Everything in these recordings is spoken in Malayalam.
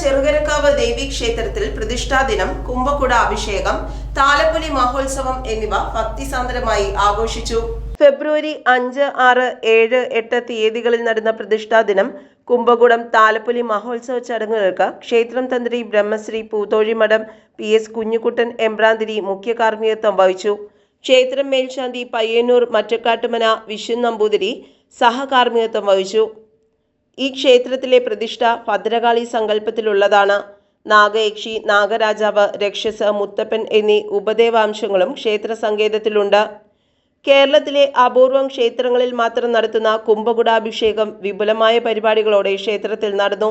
ചെറുകരക്കാവ് ദേവീക്ഷേത്രത്തിൽ പ്രതിഷ്ഠാദിനം പ്രതിഷ്ഠാ ദിനം കുംഭകുട അഭിഷേകം താലപ്പൊലി മഹോത്സവം എന്നിവ ഭക്തിസാന്ദ്രമായി ആഘോഷിച്ചു. ഫെബ്രുവരി അഞ്ച് ആറ് ഏഴ് എട്ട് തീയതികളിൽ നടന്ന പ്രതിഷ്ഠാ ദിനം കുംഭകുടം താലപ്പൊലി മഹോത്സവ ചടങ്ങുകൾക്ക് ക്ഷേത്രം തന്ത്രി ബ്രഹ്മശ്രീ പൂത്തോഴിമഠം പി എസ് കുഞ്ഞുകുട്ടൻ എമ്പ്രാന്തിരി മുഖ്യ കാർമ്മികത്വം വഹിച്ചു. ക്ഷേത്രം മേൽശാന്തി പയ്യന്നൂർ മറ്റക്കാട്ടുമന വിഷ്ണു നമ്പൂതിരി സഹകാർമ്മികത്വം വഹിച്ചു. ഈ ക്ഷേത്രത്തിലെ പ്രതിഷ്ഠ ഭദ്രകാളി സങ്കല്പത്തിലുള്ളതാണ്. നാഗയക്ഷി നാഗരാജാവ് രക്ഷസ് മുത്തപ്പൻ എന്നീ ഉപദേവാംശങ്ങളും ക്ഷേത്ര സങ്കേതത്തിലുണ്ട് കേരളത്തിലെ അപൂർവം ക്ഷേത്രങ്ങളിൽ മാത്രം നടത്തുന്ന കുംഭകുടാഭിഷേകം വിപുലമായ പരിപാടികളോടെ ക്ഷേത്രത്തിൽ നടന്നു.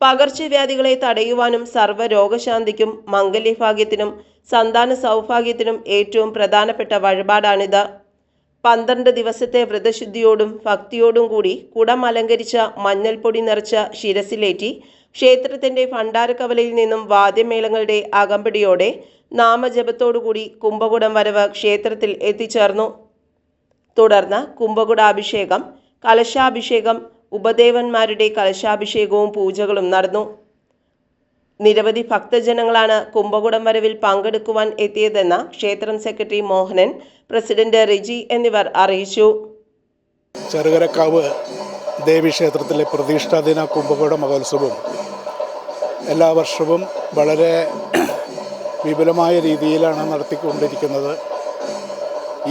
പകർച്ചവ്യാധികളെ തടയുവാനും സർവ രോഗശാന്തിക്കും മംഗല്യഭാഗ്യത്തിനും സന്താന സൗഭാഗ്യത്തിനും ഏറ്റവും പ്രധാനപ്പെട്ട വഴിപാടാണിത്. പന്ത്രണ്ട് ദിവസത്തെ വ്രതശുദ്ധിയോടും ഭക്തിയോടും കൂടി കുടം അലങ്കരിച്ച മഞ്ഞൾപ്പൊടി നിറച്ച ശിരസിലേറ്റി ക്ഷേത്രത്തിന്റെ ഭണ്ഡാരക്കവലയിൽ നിന്നും വാദ്യമേളങ്ങളുടെ അകമ്പടിയോടെ നാമജപത്തോടുകൂടി കുംഭകുടം വരവ് ക്ഷേത്രത്തിൽ എത്തിച്ചേർന്നു. തുടർന്ന് കുംഭകുടാഭിഷേകം കലശാഭിഷേകം ഉപദേവന്മാരുടെ കലശാഭിഷേകവും പൂജകളും നടന്നു. നിരവധി ഭക്തജനങ്ങളാണ് കുംഭകുടം വരവിൽ പങ്കെടുക്കുവാൻ എത്തിയതെന്ന് ക്ഷേത്രം സെക്രട്ടറി മോഹനൻ പ്രസിഡന്റ് റിജി എന്നിവർ അറിയിച്ചു. ചെറുകരക്കാവ് ദേവീക്ഷേത്രത്തിലെ പ്രതിഷ്ഠാദിന കുംഭകുട മഹോത്സവം എല്ലാ വർഷവും വളരെ വിപുലമായ രീതിയിലാണ് നടത്തിക്കൊണ്ടിരിക്കുന്നത്.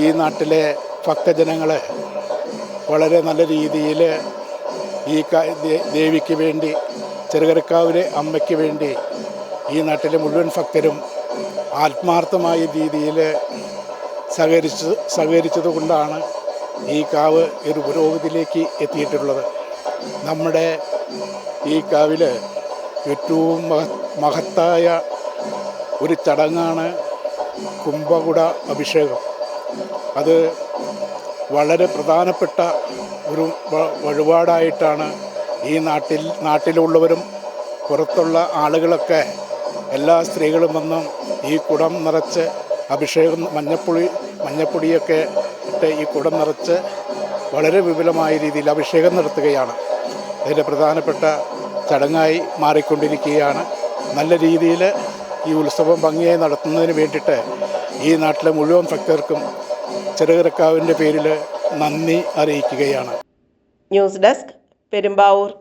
ഈ നാട്ടിലെ ഭക്തജനങ്ങളെ വളരെ നല്ല രീതിയിൽ ഈ ദേവിക്ക് വേണ്ടി ചെറുകരക്കാവിലെ അമ്മയ്ക്ക് വേണ്ടി ഈ നാട്ടിലെ മുഴുവൻ ഭക്തരും ആത്മാർത്ഥമായ രീതിയിൽ സഹകരിച്ച് സഹകരിച്ചത് കൊണ്ടാണ് ഈ കാവ് ഒരു പുരോഗതിയിലേക്ക് എത്തിയിട്ടുള്ളത്. നമ്മുടെ ഈ കാവിൽ ഏറ്റവും മഹത്തായ ഒരു ചടങ്ങാണ് കുംഭകുട അഭിഷേകം. അത് വളരെ പ്രധാനപ്പെട്ട ഒരു വഴിപാടായിട്ടാണ് ഈ നാട്ടിൽ നാട്ടിലുള്ളവരും പുറത്തുള്ള ആളുകളൊക്കെ എല്ലാ സ്ത്രീകളും വന്നും ഈ കുടം നിറച്ച് അഭിഷേകം മഞ്ഞപ്പൊടി മഞ്ഞപ്പൊടിയൊക്കെ ഇട്ട് ഈ കുടം നിറച്ച് വളരെ വിപുലമായ രീതിയിൽ അഭിഷേകം നടത്തുകയാണ്. അതിന്റെ പ്രധാനപ്പെട്ട ചടങ്ങായി മാറിക്കൊണ്ടിരിക്കുകയാണ്. നല്ല രീതിയിൽ ഈ ഉത്സവം ഭംഗിയായി നടത്തുന്നതിന് വേണ്ടിയിട്ട് ഈ നാട്ടിലെ മുഴുവൻ ഭക്തർക്കും ചെറുകിറക്കാവിന്റെ പേരിൽ നന്ദി അറിയിക്കുകയാണ്. News desk Perumbavoor.